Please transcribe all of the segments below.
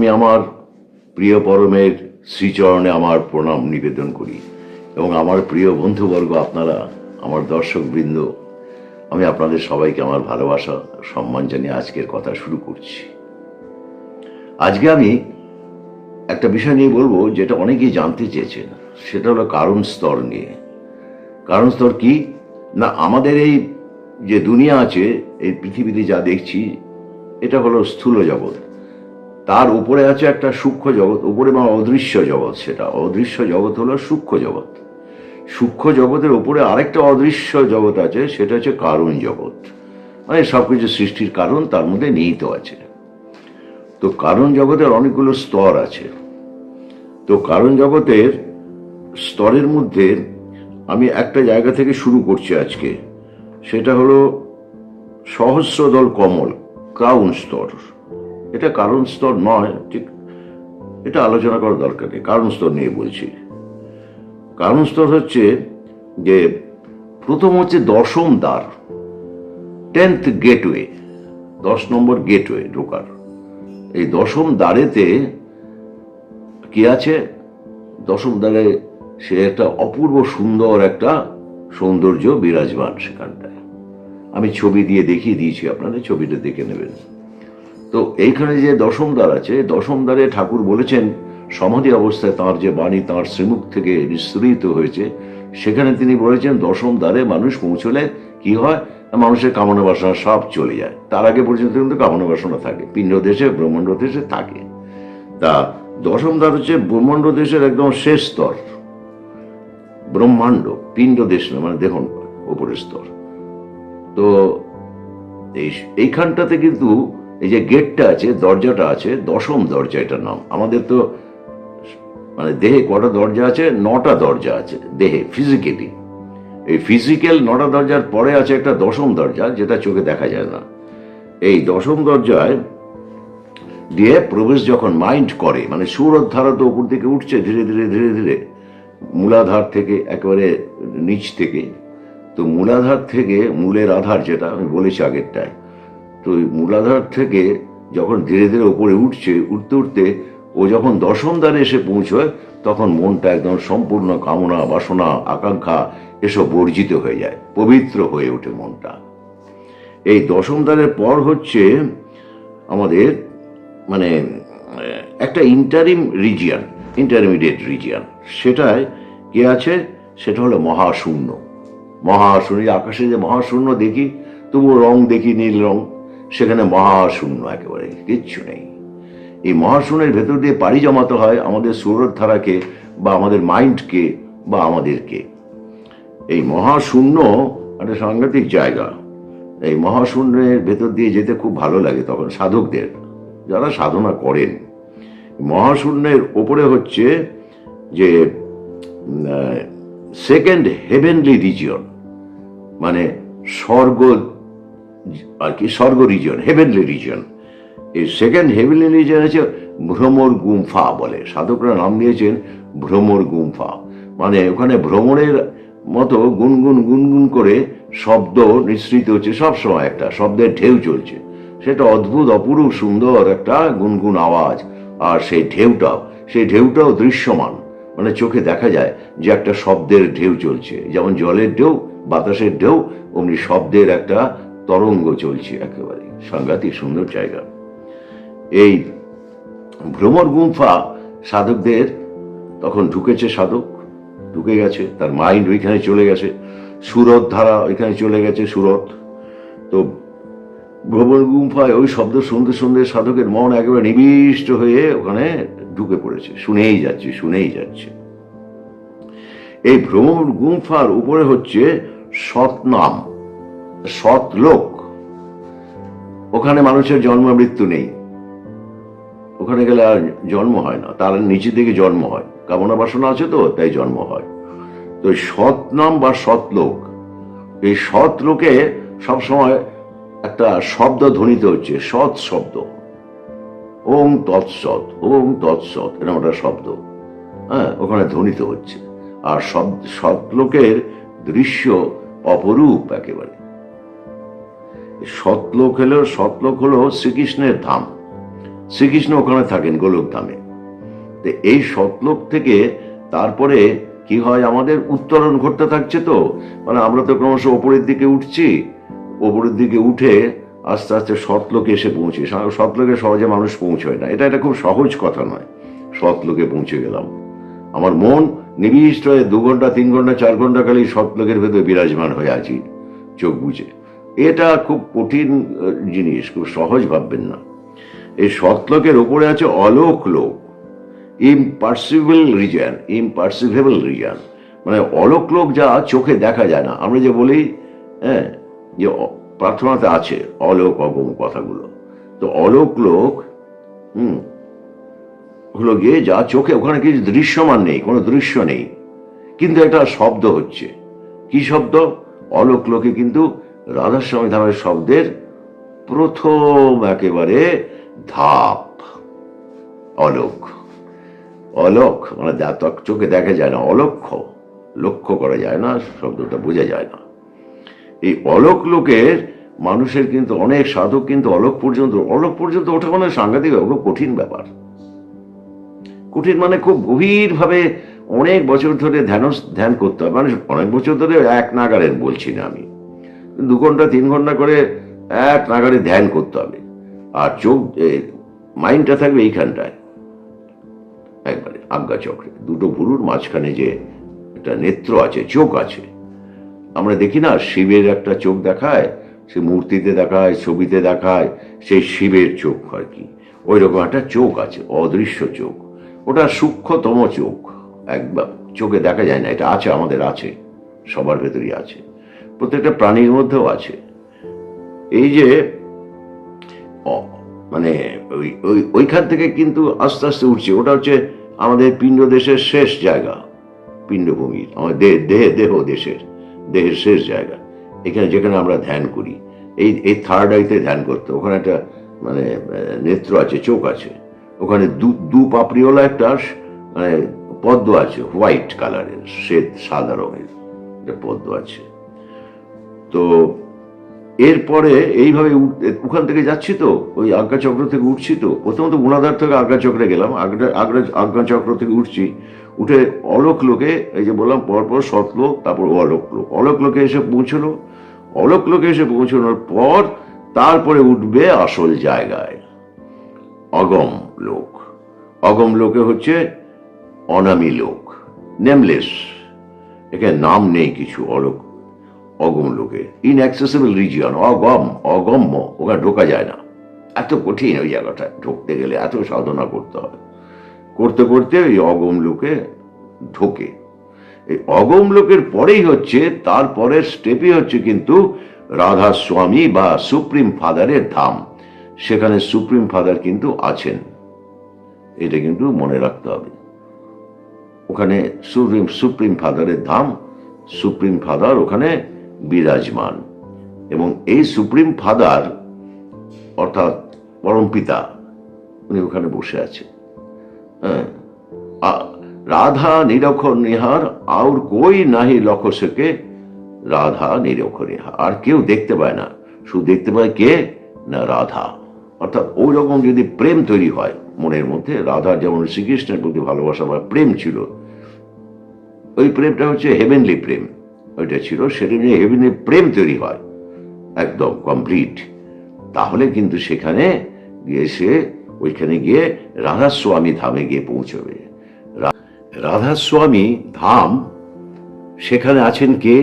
আমি আমার প্রিয় পরমের শ্রীচরণে আমার প্রণাম নিবেদন করি এবং আমার প্রিয় বন্ধুবর্গ আপনারা, আমার দর্শকবৃন্দ, আমি আপনাদের সবাইকে আমার ভালোবাসা, সম্মান জানিয়ে আজকের কথা শুরু করছি। আজকে আমি একটা বিষয় নিয়ে বলব যেটা অনেকেই জানতে চেয়েছেন, সেটা হলো কারণ স্তর নিয়ে। কারণ স্তর কি? না, আমাদের এই যে দুনিয়া আছে, এই পৃথিবীতে যা দেখছি, এটা হলো স্থূল জগৎ। তার উপরে আছে একটা সূক্ষ্ম জগৎ, উপরে বা অদৃশ্য জগৎ সেটা। অদৃশ্য জগৎ হলো সূক্ষ্ম জগৎ। সূক্ষ্ম জগতের উপরে আরেকটা অদৃশ্য জগৎ আছে, সেটা হচ্ছে কারণ জগৎ। মানে সবকিছু সৃষ্টির কারণ তার মধ্যে নিহিত আছে। তো কারণ জগতের অনেকগুলো স্তর আছে। তো কারণ জগতের স্তরের মধ্যে আমি একটা জায়গা থেকে শুরু করছি আজকে। সেটা হলো সহস্রদল কমল, ক্রাউন স্তর। এটা কারণ স্তর নয়, ঠিক। এটা আলোচনা করার দরকার নেই, কারণ স্তর নিয়ে বলছি। কারণ স্তর হচ্ছে যে, প্রথম হচ্ছে দশম দ্বার, টেন্থ গেটওয়ে, দশ নম্বর গেটওয়ে ঢোকার। এই দশম দ্বারেতে কি আছে? দশম দ্বারে সে একটা অপূর্ব সুন্দর একটা সৌন্দর্য বিরাজমান সেখানটায়। আমি ছবি দিয়ে দেখিয়ে দিয়েছি আপনাদের ছবিটা দেখে নেবেন। তো এইখানে যে দশম দ্বার আছে, দশম দ্বারে ঠাকুর বলেছেন, সমাধি অবস্থায় তাঁর যে বাণী তাঁর শ্রীমুখ থেকে নিঃসৃত হয়েছে। সেখানে তিনি বলেছেন, দশম দ্বারে মানুষ পৌঁছলে কি হয়? মানুষের কামনা বাসনা সব চলে যায়। তার আগে পর্যন্ত কিন্তু কামনা বাসনা থাকে, পিণ্ড দেশে, ব্রহ্মাণ্ড দেশে থাকে। তা দশম দ্বার হচ্ছে ব্রহ্মাণ্ড দেশের একদম শেষ স্তর। ব্রহ্মাণ্ড, পিণ্ড দেশ না মানে দেখুন উপরের স্তর। তো এই এইখানটাতে কিন্তু এই যে গেটটা আছে, দরজাটা আছে, দশম দরজা এটার নাম। আমাদের তো মানে দেহে কটা দরজা আছে? নটা দরজা আছে দেহে ফিজিক্যালি এই ফিজিক্যাল নটা দরজার পরে আছে একটা দশম দরজা, যেটা চোখে দেখা যায় না। এই দশম দরজায় দিয়ে প্রবেশ যখন মাইন্ড করে মানে সুরধারা তো উপর দিকে উঠছে ধীরে ধীরে ধীরে ধীরে, মূলাধার থেকে একেবারে নিচ থেকে, তো মূলাধার থেকে মূলের আধার যেটা, আমি বলেছি আগেরটায় তো মূলাধার থেকে যখন ধীরে ধীরে উপরে উঠছে, উঠতে উঠতে ও যখন দশম দ্বারে এসে পৌঁছয়, তখন মনটা একদম সম্পূর্ণ কামনা, বাসনা, আকাঙ্ক্ষা এসব বর্জিত হয়ে যায়, পবিত্র হয়ে ওঠে মনটা। এই দশম দ্বারের পর হচ্ছে আমাদের মানে একটা ইন্টারিম রিজিয়ান ইন্টারমিডিয়েট রিজিয়ান সেটায় কে আছে? সেটা হলো মহাশূন্য। মহাশূন্য আকাশে যে মহাশূন্য দেখি, তবুও রং দেখি নীল রং। সেখানে মহাশূন্য একেবারে, কিচ্ছু নেই। এই মহাশূন্যের ভেতর দিয়ে পাড়ি জমাতে হয় আমাদের সুরধারাকে বা আমাদের মাইন্ডকে বা আমাদেরকে। এই মহাশূন্য একটা সাংঘাতিক জায়গা। এই মহাশূন্যের ভেতর দিয়ে যেতে খুব ভালো লাগে তখন সাধকদের, যারা সাধনা করেন। মহাশূন্যের ওপরে হচ্ছে যে সেকেন্ড হেভেনলি রিজিয়ন মানে স্বর্গ আর কি, স্বর্গ রিজন হেভেনলি রিজিয়ন এই সেকেন্ড হেভেনলি রিজিয়ন হচ্ছে ভ্রমর গুম্ফা বলে। সাধকরা নাম দিয়েছেন ভ্রমর গুম্ফা। মানে ওখানে ভ্রমণের মতো গুনগুন গুনগুন করে শব্দ নিঃসৃত হচ্ছে সবসময় একটা, শব্দের ঢেউ চলছে। সেটা অদ্ভুত, অপূর্ব, সুন্দর একটা গুনগুন আওয়াজ। আর সেই ঢেউটাও সেই ঢেউটাও দৃশ্যমান। মানে চোখে দেখা যায় যে একটা শব্দের ঢেউ চলছে। যেমন জলের ঢেউ, বাতাসের ঢেউ, অমনি শব্দের একটা তরঙ্গ চলছে একেবারে। সাংঘাতিক সুন্দর জায়গা। এই ভ্রমর গুম্ফা সাধকদের তখন ঢুকেছে সাধক, ঢুকে গেছে, তার মাইন্ড ওইখানে চলে গেছে। সুরত ধারা ওইখানে চলে গেছে, সুরত। তো ভ্রমণ গুম্ফায় ওই শব্দ শুনতে শুনতে সাধকের মন একেবারে নিবিষ্ট হয়ে ওখানে ঢুকে পড়েছে। শুনেই যাচ্ছে শুনেই যাচ্ছে। এই ভ্রমণ গুম্ফার উপরে হচ্ছে সৎনাম। সৎ লোক। ওখানে মানুষের জন্ম মৃত্যু নেই। ওখানে গেলে আর জন্ম হয় না। তার নিচে থেকে জন্ম হয়। কামনা বাসনা আছে তো, তাই জন্ম হয়। তো সৎ নাম বা সৎ লোক, এই সৎ লোকে সবসময় একটা শব্দ ধ্বনিত হচ্ছে, সৎ শব্দ। ওং তৎসৎ ওং তৎসৎ, এরকম একটা শব্দ। হ্যাঁ ওখানে ধ্বনিত হচ্ছে। আর সৎ সৎ লোকের দৃশ্য অপরূপ একেবারে। সৎলোক হলো সৎলোক হলো শ্রীকৃষ্ণের ধাম। শ্রীকৃষ্ণ ওখানে থাকেন গোলক ধামে। তো এই সতলোক থেকে তারপরে কি হয়, আমাদের উত্তরণ ঘটতে থাকছে তো। মানে আমরা তো ক্রমশ ওপরের দিকে উঠছি। ওপরের দিকে উঠে আস্তে আস্তে সতলোকে এসে পৌঁছে। সতলোকে সহজে মানুষ পৌঁছয় না। এটা একটা খুব সহজ কথা নয়। সতলোকে পৌঁছে গেলাম। আমার মন নিবিষ্ট হয়ে দু ঘণ্টা, তিন ঘণ্টা, চার ঘণ্টা খালি সতলোকের ভেতরে বিরাজমান হয়ে আছি, চোখ বুঝে এটা খুব কঠিন জিনিস, খুব সহজ ভাববেন না। এই সতলোকের উপরে আছে অলোক লোক ইমপার্সিবল রিজন ইমপার্সিভেবল রিজন মানে অলোক লোক যা চোখে দেখা যায় না। আমরা যে বলি হ্যাঁ যে প্রার্থনাতে আছে অলোক অগম কথাগুলো। তো অলোক লোক, হুম, হলো গিয়ে যা চোখে, ওখানে কিছু দৃশ্যমান নেই, কোনো দৃশ্য নেই। কিন্তু একটা শব্দ হচ্ছে। কি শব্দ? অলোক লোকে কিন্তু রাধাস্বামী ধামের শব্দের প্রথম একেবারে ধাপ। অলোক। অলোক মানে যা চোখে দেখা যায় না অলক্ষ্য লক্ষ্য করা যায় না, শব্দটা বোঝা যায় না। এই অলোক লোকের মানুষের কিন্তু অনেক সাধক কিন্তু অলোক পর্যন্ত অলোক পর্যন্ত ওঠা মানে সাংঘাতিক খুব কঠিন ব্যাপার। কঠিন মানে খুব গভীর ভাবে অনেক বছর ধরে ধ্যান ধ্যান করতে হয়। মানে অনেক বছর ধরে এক নাগারের বলছি না আমি। দু ঘণ্টা, তিন ঘণ্টা করে এক নাগারে ধ্যান করতে হবে। আর চোখ মাইন্ডটা থাকবে এইখানটায়। একবারে আজ্ঞা চক্রে। দুটো ভুরুর মাঝখানে যে একটা নেত্র আছে, চোখ আছে। আমরা দেখি না, শিবের একটা চোখ দেখায়, সে মূর্তিতে দেখায়, ছবিতে দেখায়, সেই শিবের চোখ আর কি? ওই রকম একটা চোখ আছে, অদৃশ্য চোখ। ওটা সূক্ষ্মতম চোখ। একবার চোখে দেখা যায় না, এটা আছে, আমাদের আছে, সবার ভেতরই আছে। প্রত্যেকটা প্রাণীর মধ্যেও আছে। এই যে মানে ওই ওই, ওইখান থেকে কিন্তু আস্তে আস্তে উঠছে। ওটা হচ্ছে আমাদের পিণ্ড দেশের শেষ জায়গা পিণ্ডভূমির আমাদের দেহ দেহে দেহ দেশের, দেহের শেষ জায়গা। এখানে যেখানে আমরা ধ্যান করি। এই এই থার্ড আইতে ধ্যান করতে ওখানে একটা মানে নেত্র আছে, চোখ আছে। ওখানে দু দু পাপড়িওয়ালা একটা মানে পদ্ম আছে হোয়াইট কালারের শ্বেত, সাদা রঙের একটা পদ্ম আছে। তো এরপরে এইভাবে ওখান থেকে যাচ্ছি তো, ওই আজ্ঞা চক্র থেকে উঠছি তো। প্রথমত গুণাধার থেকে আজ্ঞা চক্রে গেলাম আগ্রা আগ্রা আজ্ঞা চক্র থেকে উঠছি। উঠে অলোক লোকে, এই যে বললাম, পরপর সতলোক তারপর অলোক লোক। অলোক লোকে এসে পৌঁছলো। অলোক লোকে এসে পৌঁছানোর পর তারপরে উঠবে আসল জায়গায়। অগম লোক। অগম লোকে হচ্ছে অনামী লোক, নেমলেস। এখানে নাম নেই কিছু অলোক। অগম লোকে ইনঅ্যাক্সেসিবল রিজিয়ন অগম, অগম্য, ওখানে ঢোকা যায় না। এত কঠিন ওই জায়গাটা, ঢুকতে গেলে এত সাধনা করতে হয়। করতে করতে ওই অগম লোকে ঢোকে। এই অগম লোকের পরেই হচ্ছে তারপরের স্টেপই হচ্ছে কিন্তু রাধা স্বামী বা সুপ্রিম ফাদারের ধাম। সেখানে সুপ্রিম ফাদার কিন্তু আছেন। এটা কিন্তু মনে রাখতে হবে। ওখানে সুপ্রিম সুপ্রিম ফাদারের ধাম, সুপ্রিম ফাদার ওখানে বিরাজমান এবং এই সুপ্রিম ফাদার, অর্থাৎ পরম পিতা, উনি ওখানে বসে আছে। হ্যাঁ রাধা নিরক্ষ নিহার আর কই নাহি লক্ষ সকে রাধা নিরক্ষ নিহার। আর কেউ দেখতে পায় না। শুধু দেখতে পায় কে? না, রাধা। অর্থাৎ ওই রকম যদি প্রেম তৈরি হয় মনের মধ্যে রাধার যেমন শ্রীকৃষ্ণের প্রতি ভালোবাসা বা প্রেম ছিল, ওই প্রেমটা হচ্ছে হেভেনলি প্রেম। ওইটা ছিল, সেটা নিয়ে হেভেনলি প্রেম তৈরি হয়, একদম কমপ্লিট তাহলে কিন্তু সেখানে গিয়ে সে, ওইখানে গিয়ে রাধাস্বামী ধামে গিয়ে পৌঁছবে। রাধাস্বামী ধাম, সেখানে আছেন কে?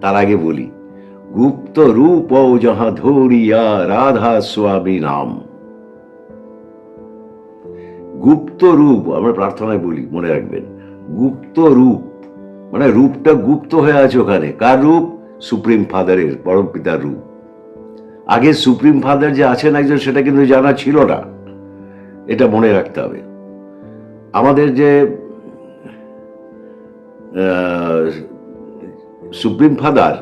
তার আগে বলি, গুপ্ত রূপ যাহা ধরিয়া রাধা স্বামী নাম। গুপ্ত রূপ, আমরা প্রার্থনায় বলি, মনে রাখবেন, গুপ্ত রূপ। মানে রূপটা গুপ্ত হয়ে আছে ওখানে। কার রূপ? সুপ্রিম ফাদারের, পরম পিতার রূপ। আগে সুপ্রিম ফাদার যে আছেন একজন, সেটা কিন্তু জানা ছিল না। এটা মনে রাখতে হবে। আমাদের যে সুপ্রিম ফাদার,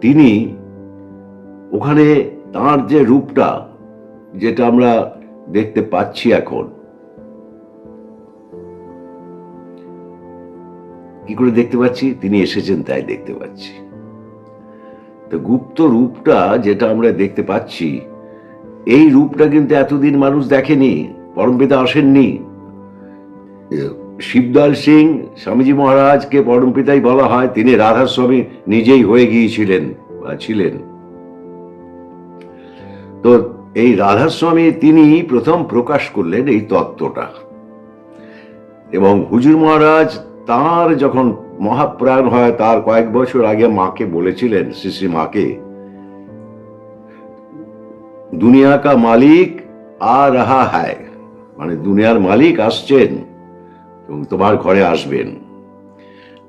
তিনি ওখানে তার যে রূপটা, যেটা আমরা দেখতে পাচ্ছি এখন কি করে দেখতে পাচ্ছি? তিনি এসেছেন, তাই দেখতে পাচ্ছি। তো গুপ্ত রূপটা যেটা আমরা দেখতে পাচ্ছি, এই রূপটা কিন্তু এতদিন মানুষ দেখেনি পরমপিতা আসেননি। শিবদয়াল সিং, স্বামীজি মহারাজকে পরমপিতাই বলা হয়, তিনি রাধাস্বামী নিজেই হয়ে গিয়েছিলেন, বা ছিলেন। তো এই রাধাস্বামী তিনি প্রথম প্রকাশ করলেন এই তত্ত্বটা। এবং হুজুর মহারাজ তার যখন মহাপ্রাণ হয়, তার কয়েক বছর আগে মাকে বলেছিলেন শ্রী মাকে, দুনিয়া কা মালিক আ রাহা হ্যায় মানে দুনিয়ার মালিক আসছেন এবং তোমার ঘরে আসবেন।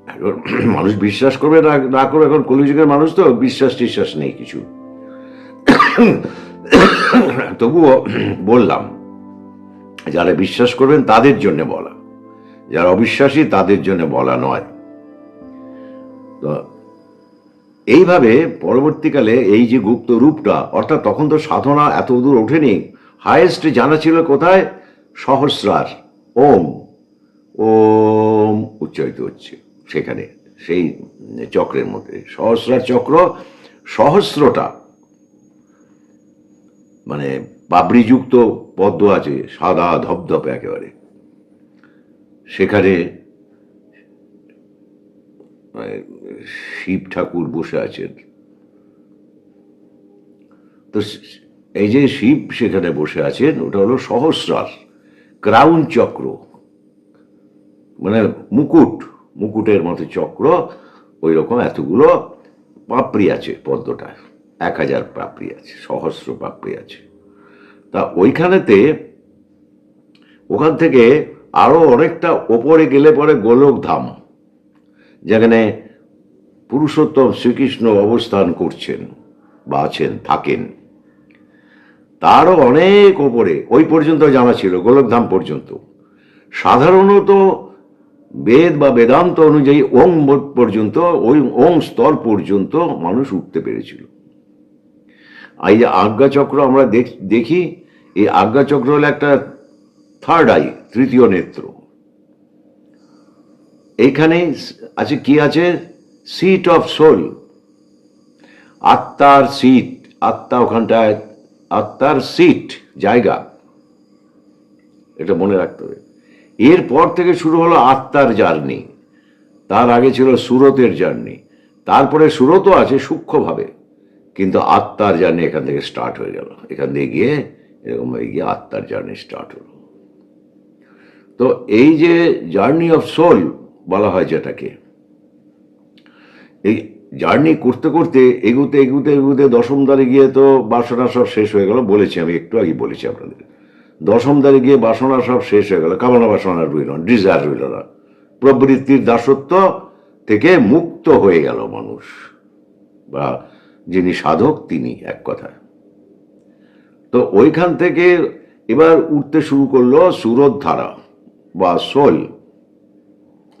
এখন মানুষ বিশ্বাস করবে না না করবে এখন কলিযুগের মানুষ তো বিশ্বাস টিশ্বাস নেই কিছু। তবুও বললাম, যারা বিশ্বাস করবেন তাদের জন্য বলা। যারা অবিশ্বাসী তাদের জন্য বলা নয়। তো এইভাবে পরবর্তীকালে এই যে গুপ্ত রূপটা, অর্থাৎ তখন তো সাধনা এত দূর ওঠেনি, হায়েস্ট জানা ছিল কোথায়? সহস্রার, ওম ওম উচ্চারিত হচ্ছে সেখানে, সেই চক্রের মধ্যে। সহস্রার চক্র সহস্রটা মানে পাবড়িযুক্ত পদ্ম আছে, সাদা ধপধপে একেবারে। সেখানে মানে শিব ঠাকুর বসে আছেন। তো এই যে শিব সেখানে বসে আছেন, ওটা হলো সহস্রার, ক্রাউন চক্র। মানে মুকুট, মুকুটের মতো চক্র, ওই রকম এতগুলো পাপড়ি আছে পদ্মটা এক হাজার পাপড়ি আছে, সহস্র পাপড়ি আছে। তা ওইখানেতে ওখান থেকে আরও অনেকটা ওপরে গেলে পরে গোলক ধাম যেখানে পুরুষোত্তম শ্রীকৃষ্ণ অবস্থান করছেন বা আছেন, থাকেন। তারও অনেক ওপরে, ওই পর্যন্ত জানা ছিল, গোলকধাম পর্যন্ত। সাধারণত বেদ বা বেদান্ত অনুযায়ী ওং পর্যন্ত, ওই ওং স্তর পর্যন্ত মানুষ উঠতে পেরেছিল। এই যে আজ্ঞাচক্র আমরা দেখি, এই আজ্ঞাচক্র হলো একটা থার্ড আই তৃতীয় নেত্র এইখানে আছে কি আছে? সিট অফ সোল আত্মার সিট আত্মা ওখানটায়, আত্মার সিট জায়গা। এটা মনে রাখতে হবে। এরপর থেকে শুরু হলো আত্মার জার্নি। তার আগে ছিল সুরতের জার্নি। তারপরে সুরতও আছে সূক্ষ্মভাবে। কিন্তু আত্মার জার্নি এখান থেকে স্টার্ট হয়ে গেল। এখান থেকে গিয়ে এরকম হয়ে গিয়ে আত্মার জার্নি স্টার্ট হলো। তো এই যে জার্নি অফ সোল বলা হয় যেটাকে, এই জার্নি করতে করতে এগুতে এগুতে এগুতে দশম দ্বারে গিয়ে তো বাসনা সব শেষ হয়ে গেল বলেছি আমি, একটু আগে বলেছি আপনাদের। দশম দ্বারে গিয়ে বাসনা সব শেষ হয়ে গেল, কামনা বাসনা রইল না ডিজায়ার রইল না। প্রবৃত্তির দাসত্ব থেকে মুক্ত হয়ে গেল মানুষ, বা যিনি সাধক তিনি এক কথায়। তো ওইখান থেকে এবার উঠতে শুরু করল সুরত ধারা। বা সোল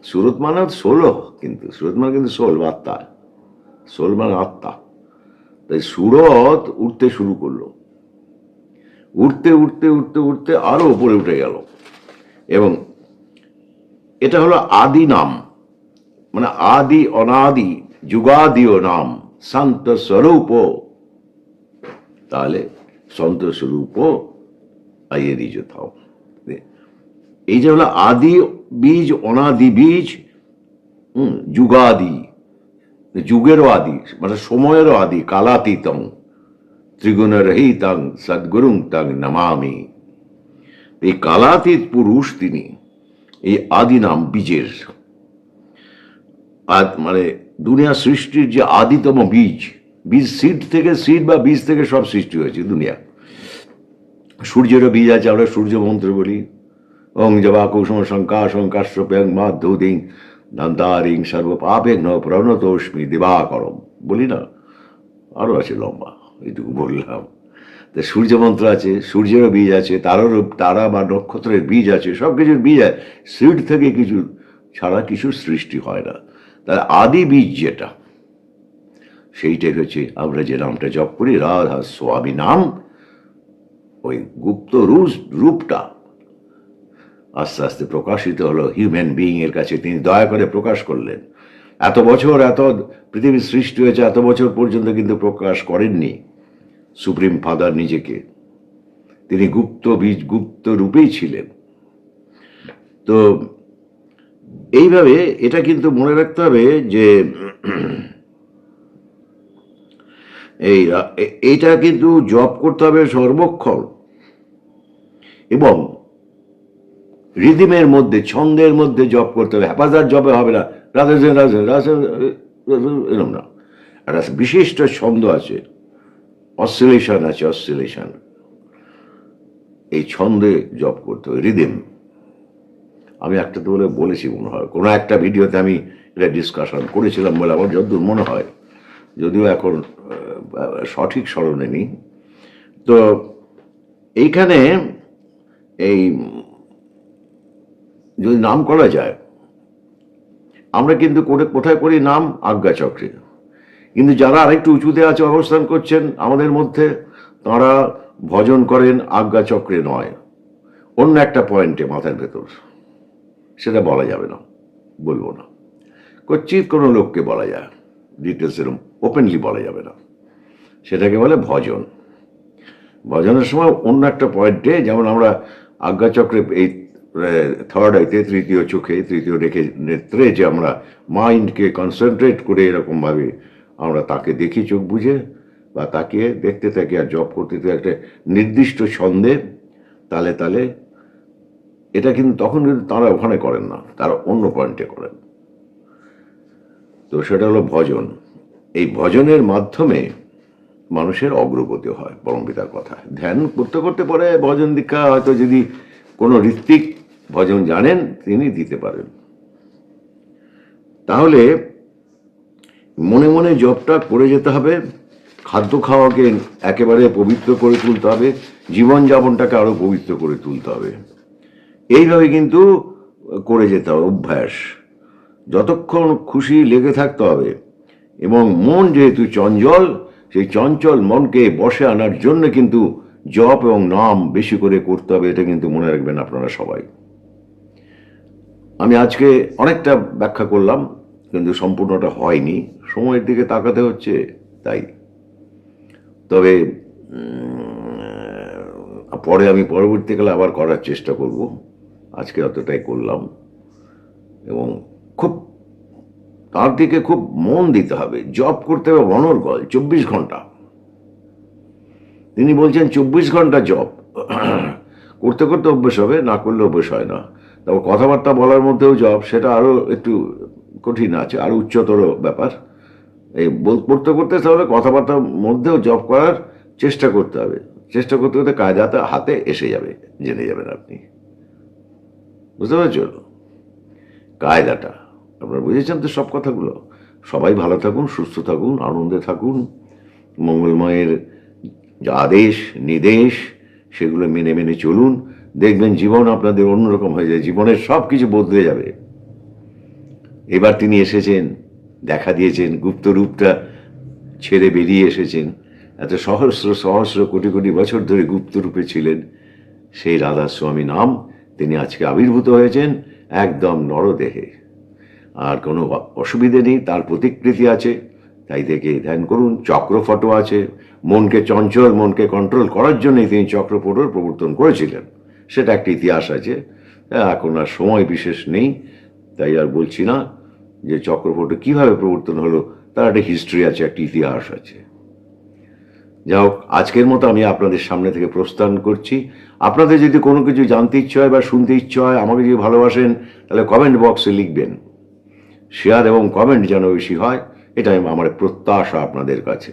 সুরত মানে সোলো কিন্তু সুরত মানে কিন্তু সোল বা আত্মা সোল মানে আত্মা তাই সুরত উঠতে শুরু করল। উঠতে উঠতে উঠতে উঠতে আরও উপরে উঠে গেল। এবং এটা হলো আদি নাম। মানে আদি, অনাদি, যুগাদিও নাম। শান্ত স্বরূপ। তাহলে সন্ত স্বরূপ আইয়ে দিয়ে থাও। এই যে হলো আদি বীজ অনাদি বীজ হুম, যুগাদি। যুগেরও আদি মানে সময়েরও আদি কালাতীতং ত্রিগুণরহিতং সদ্গুরুং তং নমামি। এই কালাতীত পুরুষ তিনি এই আদি নাম বীজের। আদ মানে দুনিয়া সৃষ্টির যে আদিতম বীজ বীজ সিড থেকে সিড বা বীজ থেকে সব সৃষ্টি হয়েছে দুনিয়া। সূর্যেরও বীজ আছে আমরা সূর্য মন্ত্র বলি। ওং জবা কুসুম শঙ্কা শঙ্কাশ্রপ্যাং মাধুদিং দন্তারিং সর্বপাপেং ন প্রণতোষ্মি দিবাকরম বলি না আরও আছে লম্বা এইটুকু বললাম তা সূর্য মন্ত্র আছে সূর্যেরও বীজ আছে তারারও তারা বা নক্ষত্রের বীজ আছে সব কিছুর বীজ আছে সিড থেকে কিছু ছাড়া কিছু সৃষ্টি হয় না। তার আদি বীজ যেটা সেইটাই হচ্ছে আমরা যে নামটা জপ করি, রাধা স্বামী নাম, ওই গুপ্ত রূপ রূপটা। আস্তে আস্তে প্রকাশিত হলো। হিউম্যান বিইং এর কাছে তিনি দয়া করে প্রকাশ করলেন। এত বছর এত পৃথিবীর সৃষ্টি হয়েছে, এত বছর পর্যন্ত কিন্তু প্রকাশ করেননি সুপ্রিম ফাদার নিজেকে। তিনি গুপ্ত বীজ, গুপ্ত রূপেই ছিলেন। তো এইভাবে এটা কিন্তু মনে রাখতে হবে যে এই এইটা কিন্তু জব করতে হবে সর্বক্ষণ। এবং রিদিমের মধ্যে, ছন্দের মধ্যে জব করতে হবে। হ্যাপাজার জবে হবে না। রাধে রাধে এরকম না। একটা বিশিষ্ট ছন্দ আছে। অসিলেশন আছে, অসিলেশন। এই ছন্দে জব করতে হবে। রিদিম। আমি একটা তো বলে বলেছি মনে হয়। কোনো একটা ভিডিওতে আমি এটা ডিসকাশন করেছিলাম বলে আমার যতদূর মনে হয়। যদিও এখন সঠিক স্মরণে নেই। তো এইখানে এই যদি নাম করা যায়, আমরা কিন্তু করে কোথায় করি নাম? আজ্ঞা চক্রে। কিন্তু যারা আরেকটু উঁচুতে আছে, অবস্থান করছেন আমাদের মধ্যে, তারা ভজন করেন আজ্ঞা চক্রে নয়। অন্য একটা পয়েন্টে মাথার ভেতর। সেটা বলা যাবে না, বলব না। কচ্ছিত কোনো লোককে বলা যায় ডিটেলস এরম ওপেনলি বলা যাবে না। সেটাকে বলে ভজন। ভজনের সময় অন্য একটা পয়েন্টে, যেমন আমরা আজ্ঞাচক্রে এই থার্ড আইতে তৃতীয় চোখে, তৃতীয় রেখে, নেত্রে যে আমরা মাইন্ডকে কনসেন্ট্রেট করে এরকমভাবে আমরা তাকে দেখি, চোখ বুঝে, বা তাকে দেখতে থাকি আর জব করতে থাকি একটা নির্দিষ্ট ছন্দে, তালে তালে এটা কিন্তু তখন কিন্তু তারা ওখানে করেন না, তারা অন্য পয়েন্টে করেন। তো সেটা হলো ভজন। এই ভজনের মাধ্যমে মানুষের অগ্রগতি হয় পরমপিতার কথা। ধ্যান করতে করতে পরে ভজন দীক্ষা হয়তো যদি কোনো ঋত্বিক ভজন জানেন, তিনি দিতে পারেন। তাহলে মনে মনে জবটা করে যেতে হবে, খাদ্য খাওয়াকে একেবারে পবিত্র করে তুলতে হবে, জীবনযাপনটাকে আরও পবিত্র করে তুলতে হবে। এইভাবে কিন্তু করে যেতে হবে, অভ্যাস। যতক্ষণ খুশি লেগে থাকতে হবে এবং মন যেহেতু চঞ্চল, সেই চঞ্চল মনকে বসে আনার জন্য কিন্তু জপ এবং নাম বেশি করে করতে হবে, এটা কিন্তু মনে রাখবেন আপনারা সবাই। আমি আজকে অনেকটা ব্যাখ্যা করলাম, কিন্তু সম্পূর্ণটা হয়নি। সময়ের দিকে তাকাতে হচ্ছে, তাই। তবে পরে আমি পরবর্তীকালে আবার করার চেষ্টা করব। আজকে অতটাই করলাম। এবং খুব, তার দিকে খুব মন দিতে হবে। জব করতে হবে অনর্গল চব্বিশ ঘণ্টা। তিনি বলছেন, চব্বিশ ঘণ্টা জব। করতে করতে অভ্যেস হবে, না করলে অভ্যেস হয় না। তারপর কথাবার্তা বলার মধ্যেও জব, সেটা আরও একটু কঠিন আছে, আরও উচ্চতর ব্যাপার। এই বল- করতে করতে তাহলে কথাবার্তার মধ্যেও জব করার চেষ্টা করতে হবে। চেষ্টা করতে করতে কায়দাতে হাতে এসে যাবে, জেনে যাবেন আপনি। বুঝতে পারছ? কায়দাটা। আপনারা বুঝেছেন তো সব কথাগুলো? সবাই ভালো থাকুন, সুস্থ থাকুন, আনন্দে থাকুন। মঙ্গলময়ের আদেশ, নির্দেশ, সেগুলো মেনে মেনে চলুন। দেখবেন জীবন আপনাদের অন্যরকম হয়ে যায়, জীবনের সব কিছু বদলে যাবে। এবার তিনি এসেছেন, দেখা দিয়েছেন, গুপ্ত রূপটা ছেড়ে বেরিয়ে এসেছেন। এত সহস্র সহস্র, কোটি কোটি বছর ধরে গুপ্ত রূপে ছিলেন সেই রাধা স্বামী নাম। তিনি আজকে আবির্ভূত হয়েছেন একদম নরদেহে। আর কোনো অসুবিধে নেই, তার প্রতিকৃতি আছে। তাই থেকে ধ্যান করুন, চক্রফটো আছে। মনকে চঞ্চল, মনকে কন্ট্রোল করার জন্যই তিনি চক্রফটোর প্রবর্তন করেছিলেন। সেটা একটা ইতিহাস আছে। এখন আর সময় বিশেষ নেই, তাই আর বলছি না যে চক্রফটো কীভাবে প্রবর্তন হলো, তার একটা হিস্ট্রি আছে, একটা ইতিহাস আছে। যাই হোক, আজকের মতো আমি আপনাদের সামনে থেকে প্রস্থান করছি। আপনাদের যদি কোনো কিছু জানতে ইচ্ছে হয় বা শুনতে ইচ্ছে হয়, আমাকে যদি ভালোবাসেন, তাহলে কমেন্ট বক্সে লিখবেন। শেয়ার এবং কমেন্ট যেন বেশি হয়, এটাই আমার প্রত্যাশা আপনাদের কাছে।